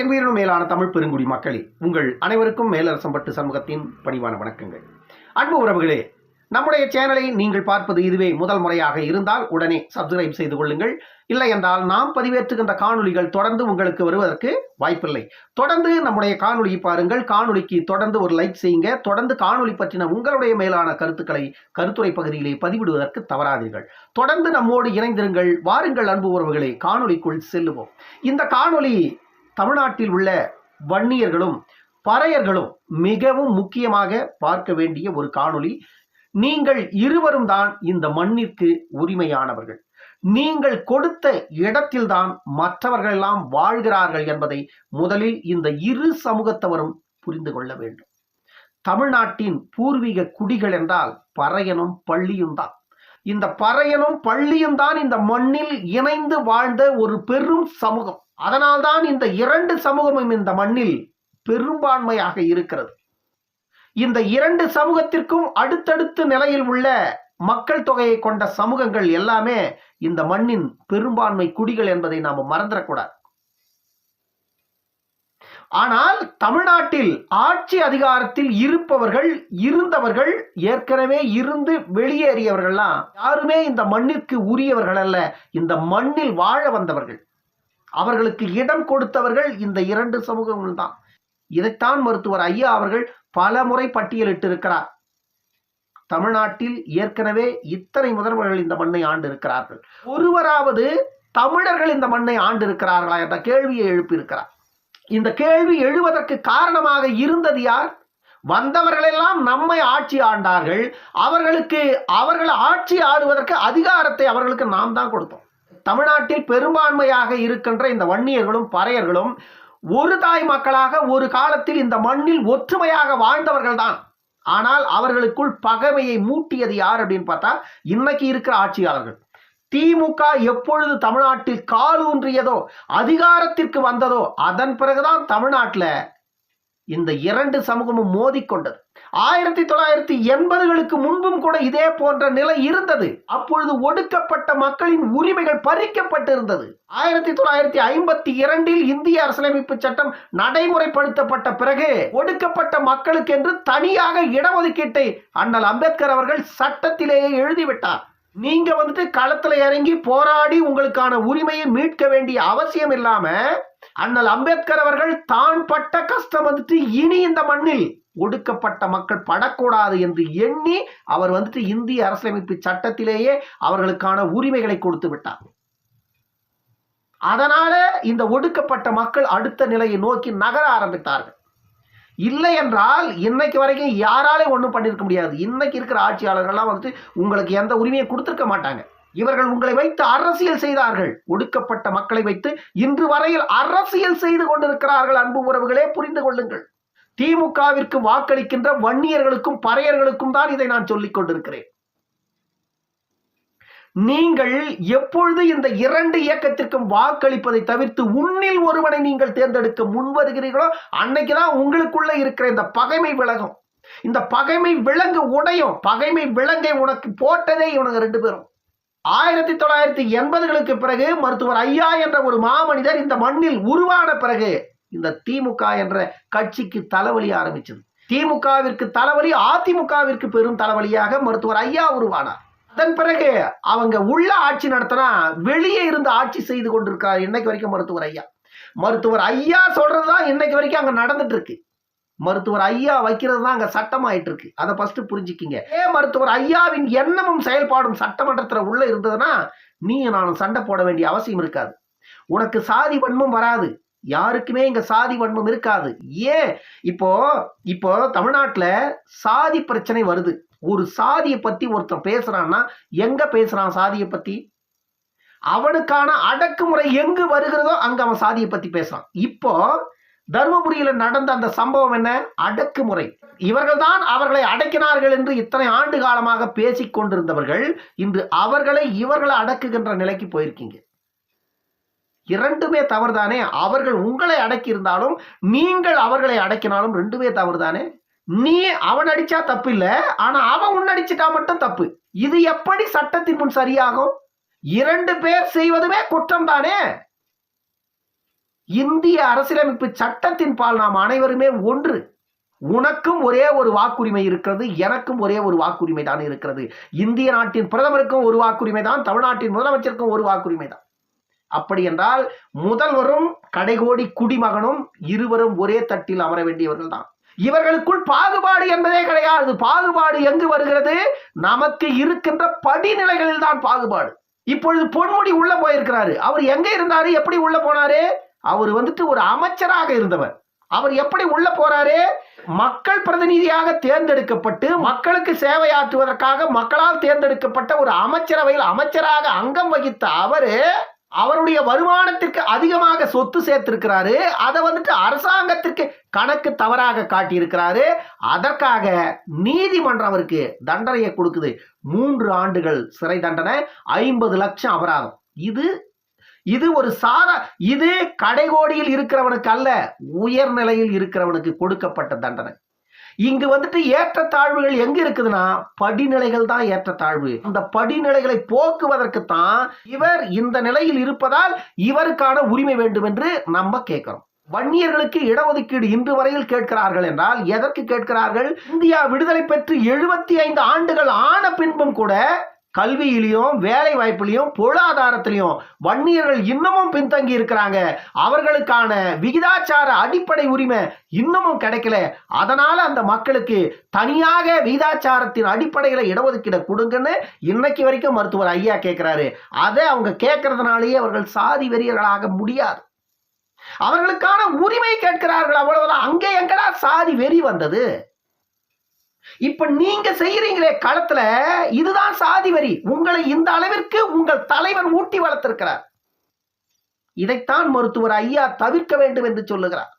என் உயிரினும் மேலான தமிழ் பெருங்குடி மக்களே உங்கள் அனைவருக்கும் மேலரசம்பட்டு சமூகத்தின் பணிவான வணக்கங்கள். அன்பு உறவுகளே நம்முடைய சேனலை நீங்கள் பார்ப்பது இதுவே முதல் முறையாக இருந்தால் உடனே சப்ஸ்கிரைப் செய்து கொள்ளுங்கள். இல்லை என்றால் நாம் பதிவேற்றுகின்ற காணொளிகள் தொடர்ந்து உங்களுக்கு வருவதற்கு வாய்ப்பில்லை. தொடர்ந்து நம்முடைய காணொலியை பாருங்கள். காணொலிக்கு தொடர்ந்து ஒரு லைக் செய்யுங்க. தொடர்ந்து காணொலி பற்றின உங்களுடைய மேலான கருத்துக்களை கருத்துரை பகுதியிலே பதிவிடுவதற்கு தவறாதீர்கள். தொடர்ந்து நம்மோடு இணைந்திருங்கள். வாருங்கள் அன்பு உறவுகளை காணொளிக்குள் செல்லுவோம். இந்த காணொலி தமிழ்நாட்டில் உள்ள வன்னியர்களும் பறையர்களும் மிகவும் முக்கியமாக பார்க்க வேண்டிய ஒரு காணொளி. நீங்கள் இருவரும் தான் இந்த மண்ணிற்கு உரிமையானவர்கள். நீங்கள் கொடுத்த இடத்தில்தான் மற்றவர்கள் எல்லாம் வாழ்கிறார்கள் என்பதை முதலில் இந்த இரு சமூகத்தவரும் புரிந்து கொள்ள வேண்டும். தமிழ்நாட்டின் பூர்வீக குடிகள் என்றால் பறையனும் பள்ளியும் தான். இந்த பறையனும் பள்ளியும் தான் இந்த மண்ணில் இணைந்து வாழ்ந்த ஒரு பெரும் சமூகம். அதனால்தான் இந்த இரண்டு சமூகமும் இந்த மண்ணில் பெரும்பான்மையாக இருக்கிறது. இந்த இரண்டு சமூகத்திற்கும் அடுத்தடுத்த நிலையில் உள்ள மக்கள் தொகையை கொண்ட சமூகங்கள் எல்லாமே இந்த மண்ணின் பெரும்பான்மை குடிகள் என்பதை நாம் மறந்துடக்கூடாது. ஆனால் தமிழ்நாட்டில் ஆட்சி அதிகாரத்தில் இருப்பவர்கள் இருந்தவர்கள் ஏற்கனவே இருந்து வெளியேறியவர்கள்லாம் யாருமே இந்த மண்ணிற்கு உரியவர்கள் அல்ல. இந்த மண்ணில் வாழ வந்தவர்கள். அவர்களுக்கு இடம் கொடுத்தவர்கள் இந்த இரண்டு சமூகங்கள் தான் இதைத்தான் மருத்துவர் ஐயா அவர்கள் பல முறை பட்டியலிட்டு இருக்கிறார் தமிழ்நாட்டில் ஏற்கனவே இத்தனை முதல்வர்கள் இந்த மண்ணை ஆண்டு இருக்கிறார்கள் ஒருவராவது தமிழர்கள் இந்த மண்ணை ஆண்டு இருக்கிறார்களா என்ற கேள்வியை எழுப்பியிருக்கிறார். இந்த கேள்வி எழுவதற்கு காரணமாக இருந்தது யார்? வந்தவர்களெல்லாம் நம்மை ஆட்சி ஆண்டார்கள். அவர்களுக்கு அவர்கள் ஆட்சி ஆடுவதற்கு அதிகாரத்தை அவர்களுக்கு நாம் தான் கொடுத்தோம். தமிழ்நாட்டில் பெரும்பான்மையாக இருக்கின்ற இந்த வன்னியர்களும் பறையர்களும் ஒரு தாய் மக்களாக ஒரு காலத்தில் இந்த மண்ணில் ஒற்றுமையாக வாழ்ந்தவர்கள் தான் ஆனால் அவர்களுக்குள் பகைமையை மூட்டியது யார் அப்படின்னு பார்த்தா இன்னைக்கு இருக்கிற ஆட்சியாளர்கள். திமுக எப்பொழுது தமிழ்நாட்டில் காலூன்றியதோ அதிகாரத்திற்கு வந்ததோ அதன் பிறகுதான் தமிழ்நாட்டில் இந்த இரண்டு சமூகமும் மோதிக்கொண்டது. ஆயிரத்தி தொள்ளாயிரத்தி எண்பதுகளுக்கு முன்பும் கூட இதே போன்ற நிலை இருந்தது. அப்பொழுது ஒடுக்கப்பட்ட மக்களின் உரிமைகள் பறிக்கப்பட்டிருந்தது. ஆயிரத்தி தொள்ளாயிரத்தி ஐம்பத்தி இரண்டில் இந்திய அரசியலமைப்பு சட்டம் நடைமுறைப்படுத்தப்பட்ட பிறகு ஒடுக்கப்பட்ட மக்களுக்கென்று தனியாக இடஒதுக்கீட்டை அண்ணல் அம்பேத்கர் அவர்கள் சட்டத்திலேயே எழுதிவிட்டார். நீங்க வந்துட்டு களத்துல இறங்கி போராடி உங்களுக்கான உரிமையை மீட்க வேண்டிய அவசியம் இல்லாம அண்ணல் அம்பேத்கர் அவர்கள் தான் பட்ட கஷ்டம் வந்துட்டு இனி இந்த மண்ணில் ஒடுக்கப்பட்ட மக்கள் படக்கூடாது என்று எண்ணி அவர் வந்துட்டு இந்திய அரசியலமைப்பு சட்டத்திலேயே அவர்களுக்கான உரிமைகளை கொடுத்து விட்டார். அதனால இந்த ஒடுக்கப்பட்ட மக்கள் அடுத்த நிலையை நோக்கி நகர ஆரம்பித்தார்கள். இல்லை என்றால் இன்னைக்கு வரைக்கும் யாராலே ஒன்றும் பண்ணியிருக்க முடியாது. இன்னைக்கு இருக்கிற ஆட்சியாளர்கள்லாம் வந்துட்டு உங்களுக்கு எந்த உரிமையை கொடுத்துருக்க மாட்டாங்க. இவர்கள் உங்களை வைத்து அரசியல் செய்தார்கள். ஒடுக்கப்பட்ட மக்களை வைத்து இன்று வரையில் அரசியல் செய்து கொண்டிருக்கிறார்கள் அன்பு உறவுகளே புரிந்து கொள்ளுங்கள். திமுகவிற்கு வாக்களிக்கின்ற வன்னியர்களுக்கும் பறையர்களுக்கும் தான் இதை நான் சொல்லிக் கொண்டிருக்கிறேன். நீங்கள் எப்பொழுது இந்த இரண்டு இயக்கத்திற்கும் வாக்களிப்பதை தவிர்த்து உன்னில் ஒருவனை நீங்கள் தேர்ந்தெடுக்க முன் வருகிறீர்களோ அன்னைக்குதான் உங்களுக்குள்ள இருக்கிற இந்த பகைமை விலகும். இந்த பகைமை விலங்கு உடையும். பகைமை விலங்கை உனக்கு போட்டதே இவனுங்க ரெண்டு பேரும். ஆயிரத்தி தொள்ளாயிரத்தி எண்பதுகளுக்கு பிறகு மருத்துவர் ஐயா என்ற ஒரு மாமனிதர் இந்த மண்ணில் உருவான பிறகு இந்த திமுக என்ற கட்சிக்கு தலைவலி ஆரம்பிச்சது. திமுகவிற்கு தலைவலி அதிமுகவிற்கு பெரும் தலைவலியாக மருத்துவர் ஐயா உருவானார். அதன் பிறகு அவங்க உள்ள ஆட்சி நடத்தினா வெளியே இருந்து ஆட்சி செய்து கொண்டிருக்கிறார் இன்னைக்கு வரைக்கும் மருத்துவர் ஐயா. மருத்துவர் ஐயா சொல்றதுதான் இன்னைக்கு வரைக்கும் அங்க நடந்துட்டு இருக்கு. மருத்துவர் ஐயா வைக்கிறது தான் அங்கே சட்டமாயிட்டு இருக்கு அதை ஃபஸ்ட்டு புரிஞ்சுக்கிங்க. ஏ மருத்துவர் ஐயாவின் எண்ணமும் செயல்பாடும் சட்டமன்றத்தில் உள்ளே இருந்ததுன்னா நீ நானும் சண்டை போட வேண்டிய அவசியம் இருக்காது. உனக்கு சாதி வன்மம் வராது. யாருக்குமே இங்க சாதி வன்மம் இருக்காது. ஏன்? இப்போ இப்போ தமிழ்நாட்டில் சாதி பிரச்சனை வருது. ஒரு சாதியை பத்தி ஒருத்தன் பேசுறான்னா எங்க பேசுறான் சாதியை பத்தி? அவனுக்கான அடக்குமுறை எங்கு வருகிறதோ அங்க அவன் சாதியை பத்தி பேசுறான். இப்போ தருமபுரியில் நடந்த அந்த சம்பவம் என்ன? அடக்குமுறை. இவர்கள் தான் அவர்களை அடக்கினார்கள் என்று இத்தனை ஆண்டு காலமாக பேசிக் கொண்டிருந்தவர்கள் இன்று அவர்களை இவர்களை அடக்குகின்ற நிலைக்கு போயிருக்கீங்க. இரண்டுமே தவறுதானே? அவர்கள் உங்களை அடக்கி இருந்தாலும் நீங்கள் அவர்களை அடக்கினாலும் ரெண்டுமே தவறுதானே? நீ அவன் அடிச்சா தப்பு இல்ல ஆனா அவன் உன் அடிச்சிட்டா மட்டும் தப்பு. இது எப்படி சட்டத்தின் முன் சரியாகும்? இரண்டு பேர் செய்வதுமே குற்றம் தானே இந்திய அரசியலமைப்பு சட்டத்தின் பால் நாம் அனைவருமே ஒன்று. உனக்கும் ஒரே ஒரு வாக்குரிமை இருக்கிறது எனக்கும் ஒரே ஒரு வாக்குரிமை தான் இருக்கிறது. இந்திய நாட்டின் பிரதமருக்கும் ஒரு வாக்குரிமை தான் தமிழ்நாட்டின் முதலமைச்சருக்கும் ஒரு வாக்குரிமை தான். அப்படி என்றால் முதல்வரும் கடைகோடி குடிமகனும் இருவரும் ஒரே தட்டில் அமர வேண்டியவர்கள் தான். இவர்களுக்குள் பாகுபாடு என்பதே கிடையாது. பாகுபாடு எங்கு வருகிறது? நமக்கு இருக்கின்ற படிநிலைகளில் தான் பாகுபாடு. இப்பொழுது பொன்முடி உள்ள போயிருக்கிறாரு. அவர் எங்க இருந்தாரு? எப்படி உள்ள போனாரு? அவர் வந்துட்டு ஒரு அமைச்சராக இருந்தவர். அவர் எப்படி உள்ள போறாரு? மக்கள் பிரதிநிதியாக தேர்ந்தெடுக்கப்பட்டு மக்களுக்கு சேவையாற்றுவதற்காக மக்களால் தேர்ந்தெடுக்கப்பட்ட ஒரு அமைச்சரவையில் அமைச்சராக அங்கம் வகித்த அவரு அவருடைய வருமானத்திற்கு அதிகமாக சொத்து சேர்த்திருக்கிறாரு. அதை வந்துட்டு அரசாங்கத்திற்கு கணக்கு தவறாக காட்டியிருக்கிறாரு. அதற்காக நீதிமன்றம் அவருக்கு தண்டனையை கொடுக்குது. மூன்று ஆண்டுகள் சிறை தண்டனை ஐம்பது லட்சம் அபராதம். இது இது ஒரு சாதா இது கடைகோடியில் இருக்கிறவனுக்கு அல்ல உயர்நிலையில் இருக்கிறவனுக்கு கொடுக்கப்பட்ட தண்டனை. இங்கு வந்துட்டு ஏற்றத்தாழ்வுகள் எங்க இருக்குதுன்னா படிநிலைகள் தான் ஏற்றத்தாழ்வு. அந்த படிநிலைகளை போக்குவதற்கு தான் இவர் இந்த நிலையில் இருப்பதால் இவருக்கான உரிமை வேண்டும் என்று நம்ம கேட்கிறோம். வன்னியர்களுக்கு இடஒதுக்கீடு இன்று வரையில் கேட்கிறார்கள் என்றால் எதற்கு கேட்கிறார்கள்? இந்தியா விடுதலை பெற்று எழுபத்தி ஐந்து ஆண்டுகள் ஆன பின்பும் கூட கல்வியிலையும் வேலை வாய்ப்புலையும் பொருளாதாரத்திலையும் வன்னியர்கள் இன்னமும் பின்தங்கி இருக்கிறாங்க. அவர்களுக்கான விகிதாச்சார அடிப்படை உரிமை இன்னமும் கிடைக்கல. அதனால அந்த மக்களுக்கு தனியாக விகிதாச்சாரத்தின் அடிப்படையில இடஒதுக்கீடு கொடுங்கன்னு இன்னைக்கு வரைக்கும் மருத்துவர் ஐயா கேட்கிறாரு அதை அவங்க கேட்கறதுனாலேயே அவர்கள் சாதி வெறியர்களாக முடியாது. அவர்களுக்கான உரிமை கேட்கிறார்கள் அவ்வளவுதான். அங்கே எங்கடா சாதி வெறி வந்தது? இப்ப நீங்க செய்யறீங்களே களத்துல இதுதான் சாதி வரி. உங்களை இந்த அளவிற்கு உங்கள் தலைவர் ஊட்டி வளர்த்திருக்கிறார். இதைத்தான் மருத்துவர் ஐயா தவிர்க்க வேண்டும் என்று சொல்லுகிறார்.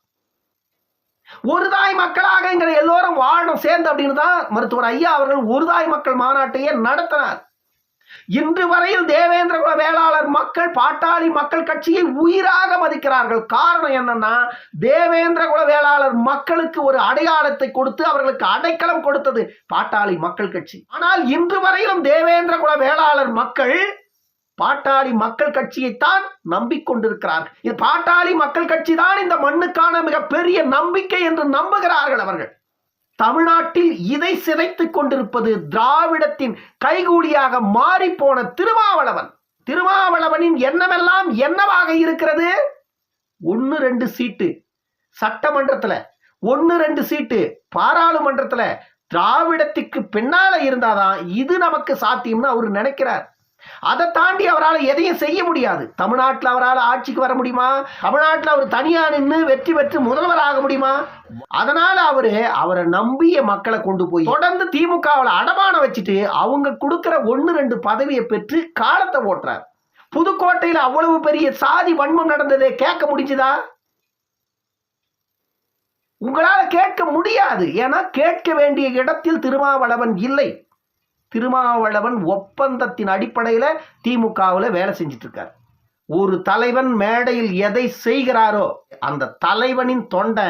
ஒரு தாய் மக்களாக எங்களை எல்லோரும் வாழணும் சேர்ந்து அப்படின்னு தான் மருத்துவர் ஐயா அவர்கள் ஒரு தாய் மக்கள் மாநாட்டையே நடத்தினார். இன்று வரையில் தேவேந்திர குல வேளாளர் மக்கள் பாட்டாளி மக்கள் கட்சியை உயிராக மதிக்கிறார்கள். காரணம் என்னன்னா தேவேந்திர குல வேளாளர் மக்களுக்கு ஒரு அடையாளத்தை கொடுத்து அவர்களுக்கு அடைக்கலம் கொடுத்தது பாட்டாளி மக்கள் கட்சி. ஆனால் இன்று வரையிலும் தேவேந்திர குல வேளாளர் மக்கள் பாட்டாளி மக்கள் கட்சியைத்தான் நம்பிக்கொண்டிருக்கிறார்கள். இது பாட்டாளி மக்கள் கட்சி தான் இந்த மண்ணுக்கான மிகப்பெரிய நம்பிக்கை என்று நம்புகிறார்கள் அவர்கள். தமிழ்நாட்டில் இதை சிதைத்துக் கொண்டிருப்பது திராவிடத்தின் கைகூலியாக மாறிப்போன திருமாவளவன். திருமாவளவனின் எண்ணமெல்லாம் என்னவாக இருக்கிறது? ஒன்னு ரெண்டு சீட்டு. சட்டமன்றத்துல ஒன்னு ரெண்டு சீட்டு. பாராளுமன்றத்துல திராவிடத்துக்கு பின்னால இருந்தாதான் இது நமக்கு சாத்தியம்னு அவர் நினைக்கிறார். அதை தாண்டி அவரால் எதையும் செய்ய முடியாது. தமிழ்நாட்டில் அவரால் ஆட்சிக்கு வர முடியுமா? தமிழ்நாட்டில் அவர் தனியாக நின்று வெற்றி பெற்று முதல்வர் ஆக முடியுமா? அதனால அவரு அவரை நம்பிய மக்களை கொண்டு போய் தொடர்ந்து திமுகவில் அடமானம் வச்சுட்டு அவங்க கொடுக்குற ஒன்னு ரெண்டு பதவியை பெற்று காலத்தை ஓட்டுறார். புதுக்கோட்டையில் அவ்வளவு பெரிய சாதி வன்மம் நடந்ததை கேட்க முடிஞ்சுதா? உங்களால கேட்க முடியாது. ஏன்னா கேட்க வேண்டிய இடத்தில் திருமாவளவன் இல்லை. திருமாவளவன் ஒப்பந்தத்தின் அடிப்படையில் திமுகவில் வேலை செஞ்சுட்டு இருக்கார் ஒரு தலைவன் மேடையில் எதை செய்கிறாரோ அந்த தலைவனின் தொண்டை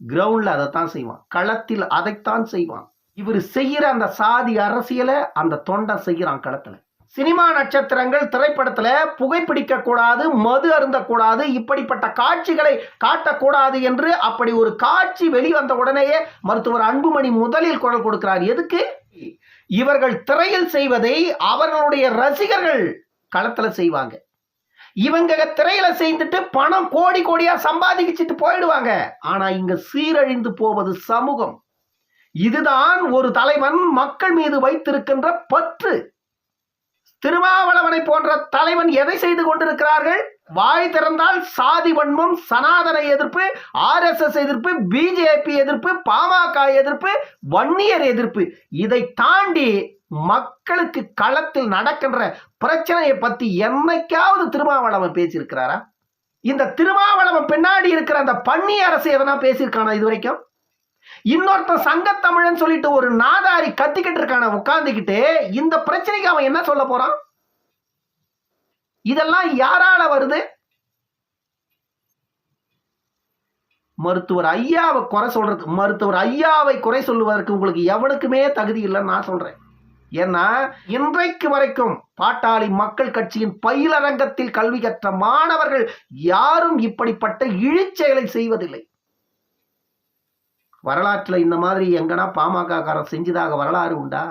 கிரவுண்டில் அதைத்தான் செய்வான். களத்தில் அதைத்தான் செய்வான். இவர் செய்கிற அந்த சாதி அரசியலை அந்த தொண்டை செய்கிறான் களத்தில். சினிமா நட்சத்திரங்கள் திரைப்படத்தில் புகைப்பிடிக்க கூடாது மது அருந்தக்கூடாது இப்படிப்பட்ட காட்சிகளை காட்டக்கூடாது என்று அப்படி ஒரு காட்சி வெளிவந்த உடனேயே மருத்துவர் அன்புமணி முதலில் குரல் கொடுக்கிறார். எதுக்கு? இவர்கள் திரையில் செய்வதை அவர்களுடைய ரசிகர்கள் களத்துல செய்வாங்க. இவங்க திரையில செய்துட்டு பணம் கோடி கோடியா சம்பாதிச்சுட்டு போயிடுவாங்க. ஆனா இங்க சீரழிந்து போவது சமூகம். இதுதான் ஒரு தலைவன் மக்கள் மீது வைத்திருக்கின்ற பற்று. திருமாவளவனை போன்ற தலைவன் எதை செய்து கொண்டிருக்கிறார்கள்? வாய் திறந்தால் சாதி வன்மம் சனாதன எதிர்ப்பு ஆர்எஸ்எஸ் எதிர்ப்பு பிஜேபி எதிர்ப்பு பாமக எதிர்ப்பு வன்னியர் எதிர்ப்பு. இதை தாண்டி மக்களுக்கு களத்தில் நடக்கின்ற பிரச்சனையை பத்தி என்னைக்காவது திருமாவளவன் பேசியிருக்கிறாரா? இந்த திருமாவளவன் பின்னாடி இருக்கிற அந்த பன்னி அரசு எதனா பேசியிருக்கானா இது வரைக்கும் இன்னொருத்தன் சங்கத்தமிழன் சொல்லிட்டு ஒரு நாதாரி கத்திக்கிட்டு இருக்கான உட்கார்ந்துக்கிட்டு இந்த பிரச்சனைக்கு அவன் என்ன சொல்ல போறான்? இதெல்லாம் யாரால வருது? மருத்துவர் ஐயாவை குறை சொல்றதுக்கு மருத்துவர் ஐயாவை குறை சொல்லுவதற்கு உங்களுக்கு எவனுக்குமே தகுதி இல்லைன்னு நான் சொல்றேன். ஏன்னா இன்றைக்கு வரைக்கும் பாட்டாளி மக்கள் கட்சியின் பயிலரங்கத்தில் கல்வி கற்ற மாணவர்கள் யாரும் இப்படிப்பட்ட இழிச்செயலை செய்வதில்லை. வரலாற்றுல இந்த மாதிரி எங்கன்னா பாமக காரன் செஞ்சதாக வரலாறு உண்டா?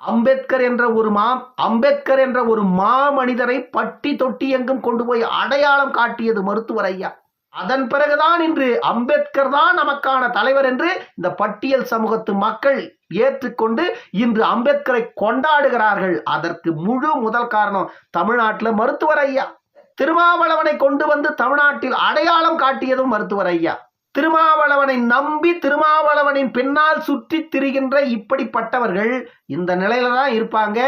அம்பேத்கர் என்ற ஒரு மா அம்பேத்கர் என்ற ஒரு மாமனிதரை பட்டி தொட்டி எங்கும் கொண்டு போய் அடையாளம் காட்டியது மருத்துவர் ஐயா. அதன் பிறகுதான் இன்று அம்பேத்கர் தான் நமக்கான தலைவர் என்று இந்த பட்டியல் சமூகத்து மக்கள் ஏற்றுக்கொண்டு இன்று அம்பேத்கரை கொண்டாடுகிறார்கள். அதற்கு முழு முதல் காரணம் தமிழ்நாட்டில் மருத்துவர் ஐயா. திருமாவளவனை கொண்டு வந்து தமிழ்நாட்டில் அடையாளம் காட்டியதும் மருத்துவர் ஐயா. திருமாவளவனை நம்பி திருமாவளவனின் பின்னால் சுற்றி திரிகின்ற இப்படிப்பட்டவர்கள் இந்த நிலையில தான் இருப்பாங்க.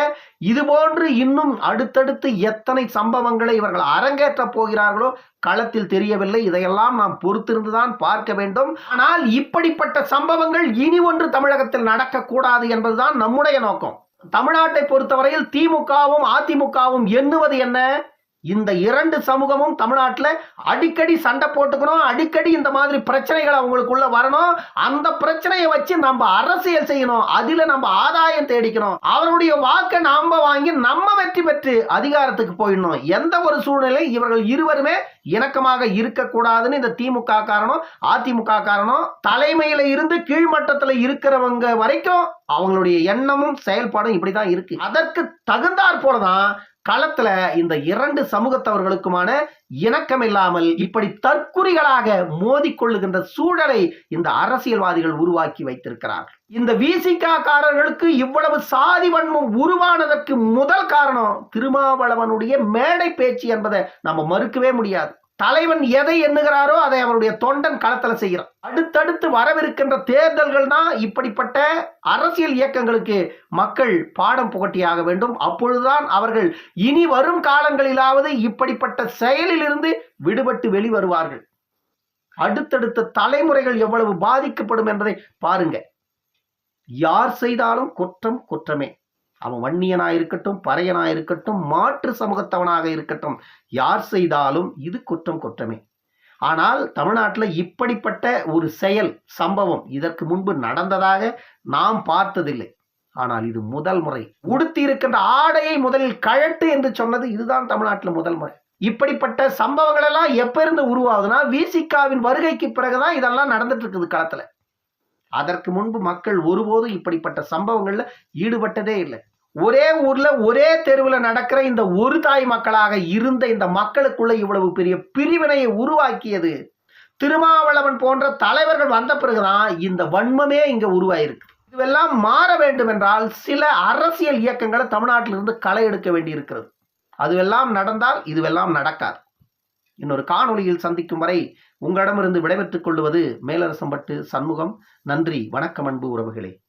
இது போன்று இன்னும் அடுத்தடுத்து எத்தனை சம்பவங்களை இவர்கள் அரங்கேற்றப் போகிறார்களோ களத்தில் தெரியவில்லை. இதையெல்லாம் நாம் பொறுத்திருந்துதான் பார்க்க வேண்டும். ஆனால் இப்படிப்பட்ட சம்பவங்கள் இனி ஒன்று தமிழகத்தில் நடக்கக்கூடாது என்பதுதான் நம்முடைய நோக்கம். தமிழ்நாட்டை பொறுத்தவரையில் திமுகவும் அதிமுகவும் எண்ணுவது என்ன? இந்த இரண்டு சமூகமும் தமிழ்நாட்டில் அடிக்கடி சண்டை போட்டுக்கணும் அடிக்கடி இந்த மாதிரி பிரச்சனைகள் அவங்களுக்குள்ள வரணும். அந்த பிரச்சனையை வச்சு நம்ம அரசியல் செய்யணும். அதில் நம்ம ஆதாயம் தேடிக்கணும். அவருடைய வாக்கை நாம் வாங்கி நம்ம வெற்றி பெற்று அதிகாரத்துக்கு போயிடணும். எந்த ஒரு சூழ்நிலை இவர்கள் இருவருமே இணக்கமாக இருக்கக்கூடாதுன்னு இந்த திமுக காரணம் அதிமுக காரணம் தலைமையில இருந்து கீழ்மட்டத்தில் இருக்கிறவங்க வரைக்கும் அவங்களுடைய எண்ணமும் செயல்பாடும் இப்படி தான் இருக்கு. அதற்கு தகுந்தாற் போலதான் களத்துல இந்த இரண்டு சமூகத்தவர்களுக்குமான இணக்கம் இல்லாமல் இப்படி தற்குறிகளாக மோதிக்கொள்ளுகின்ற சூழலை இந்த அரசியல்வாதிகள் உருவாக்கி வைத்திருக்கிறார்கள். இந்த விசிகாக்காரர்களுக்கு இவ்வளவு சாதி வன்மம் உருவானதற்கு முதல் காரணம் திருமாவளவனுடைய மேடை பேச்சு என்பதை நம்ம மறுக்கவே முடியாது. தலைவன் எதை எண்ணுகிறாரோ அதை அவருடைய தொண்டன் களத்தில் செய்கிறான். அடுத்தடுத்து வரவிருக்கின்ற தேர்தல்கள் தான் இப்படிப்பட்ட அரசியல் இயக்கங்களுக்கு மக்கள் பாடம் புகட்டியாக வேண்டும். அப்பொழுதுதான் அவர்கள் இனி வரும் காலங்களிலாவது இப்படிப்பட்ட செயலிலிருந்து விடுபட்டு வெளிவருவார்கள். அடுத்தடுத்த தலைமுறைகள் எவ்வளவு பாதிக்கப்படும் என்பதை பாருங்க. யார் செய்தாலும் குற்றம் குற்றமே. அவன் வன்னியனாக இருக்கட்டும் பறையனாக இருக்கட்டும் மாற்று சமூகத்தவனாக இருக்கட்டும். யார் செய்தாலும் இது குற்றம் குற்றமே. ஆனால் தமிழ்நாட்டில் இப்படிப்பட்ட ஒரு செயல் சம்பவம் இதற்கு முன்பு நடந்ததாக நாம் பார்த்ததில்லை. ஆனால் இது முதல் முறை. உடுத்தி இருக்கின்ற ஆடையை முதலில் கழட்டு என்று சொன்னது இதுதான் தமிழ்நாட்டில் முதல் முறை. இப்படிப்பட்ட சம்பவங்கள் எல்லாம் எப்ப இருந்து உருவாகுதுன்னா விசிகாவின் வருகைக்கு பிறகுதான் இதெல்லாம் நடந்துட்டு இருக்குது களத்துல. அதற்கு முன்பு மக்கள் ஒருபோதும் இப்படிப்பட்ட சம்பவங்கள்ல ஈடுபட்டதே இல்லை. ஒரே ஊர்ல ஒரே தெருவில் நடக்கிற இந்த ஒரு தாய் மக்களாக இருந்த இந்த மக்களுக்குள்ள இவ்வளவு பெரிய பிரிவினையை உருவாக்கியது. திருமாவளவன் போன்ற தலைவர்கள் வந்த பிறகுதான் இந்த வன்மமே இங்க உருவாயிருக்கு. இதுவெல்லாம் மாற வேண்டும் என்றால் சில அரசியல் இயக்கங்களை தமிழ்நாட்டிலிருந்து களை எடுக்க வேண்டியிருக்கிறது. அதுவெல்லாம் நடந்தால் இதுவெல்லாம் நடக்காது. இன்னொரு காணொலியில் சந்திக்கும் வரை உங்களிடமிருந்து விடைபெற்றுக் கொள்வது மேலரசம்பட்டு சண்முகம். நன்றி வணக்கம் அன்பு உறவுகளே.